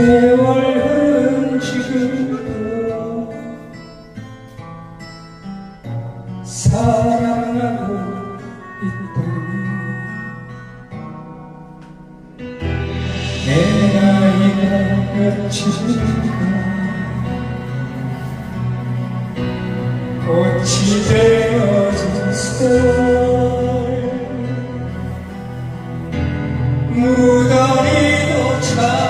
세월 흐른 지금도 사랑하고 있다니 내 나이가 몇인가? 꽃이 되어진 썰 무더기도 참